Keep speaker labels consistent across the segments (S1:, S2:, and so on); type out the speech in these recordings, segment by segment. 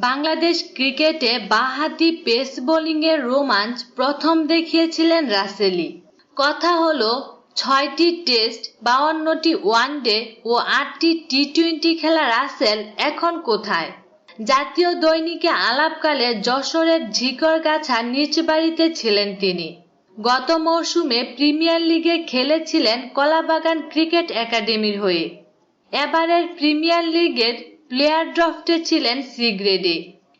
S1: বাংলাদেশ ক্রিকেটে বাঁহাতি পেস বোলিংয়ের রোমাঞ্চ প্রথম দেখিয়েছিলেন রাসেলি। কথা হলো, ছয়টি টেস্ট, বাউান্নটি ওয়ানডে ও আটটি টি টোয়েন্টি খেলা রাসেল এখন কোথায়? জাতীয় দৈনিকে আলাপকালে যশোরের ঝিকরগাছা নিচ বাড়িতে ছিলেন তিনি। গত মৌসুমে প্রিমিয়ার লিগে খেলেছিলেন কলাবাগান ক্রিকেট একাডেমির হয়ে। এবারের প্রিমিয়ার লিগের প্লেয়ার ড্রাফটে ছিলেন সি গ্রেডে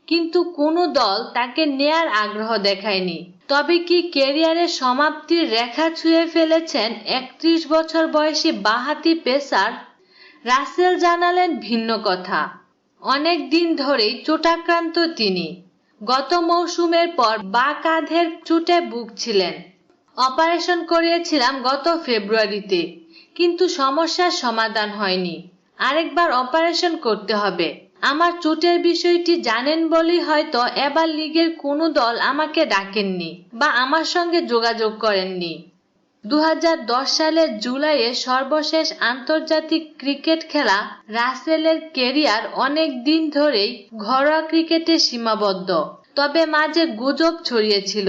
S1: কিন্তু কোনো দল তাকে নেয়ার আগ্রহ দেখায়নি। তবে কি ক্যারিয়ারের সমাপ্তির রেখা ছুঁয়ে ফেলেছেন একত্রিশ বছর বয়সী বাহাতি পেসার? রাসেল জানালেন ভিন্ন কথা। অনেক দিন ধরেই চোটাক্রান্ত তিনি। গত মৌসুমের পর বা কাঁধের চোটে ভুগছিলেন। অপারেশন করিয়েছিলাম গত ফেব্রুয়ারিতে। কিন্তু সমস্যার সমাধান হয়নি। আরেকবার অপারেশন করতে হবে। আমার চোটের বিষয়টি জানেন বলেই হয়তো এবার লিগের কোনো দল আমাকে ডাকেননি বা আমার সঙ্গে যোগাযোগ করেননি। দু হাজার দশ সালের জুলাইয়ে সর্বশেষ আন্তর্জাতিক ক্রিকেট খেলা রাসেলের কেরিয়ার অনেক দিন ধরেই ঘরোয়া ক্রিকেটে সীমাবদ্ধ। তবে মাঝে গুজব ছড়িয়েছিল।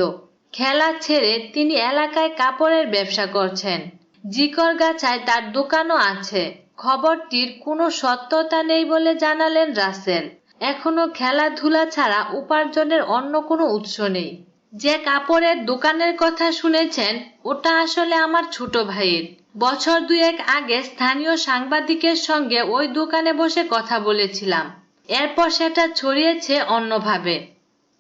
S1: খেলা ছেড়ে তিনি এলাকায় কাপড়ের ব্যবসা করছেন। জিকরগাছায় তার দোকানও আছে। খবরটির কোনো সত্যতা নেই বলে জানালেন রাসেল। এখনও খেলাধুলা ছাড়া উপার্জনের অন্য কোনো উৎস নেই। যে কাপড়ের দোকানের কথা শুনেছেন, ওটা আসলে আমার ছোট ভাইয়ের। বছর দুয়েক আগে স্থানীয় সাংবাদিকের সঙ্গে ওই দোকানে বসে কথা বলেছিলাম। এরপর সেটা ছড়িয়েছে অন্যভাবে।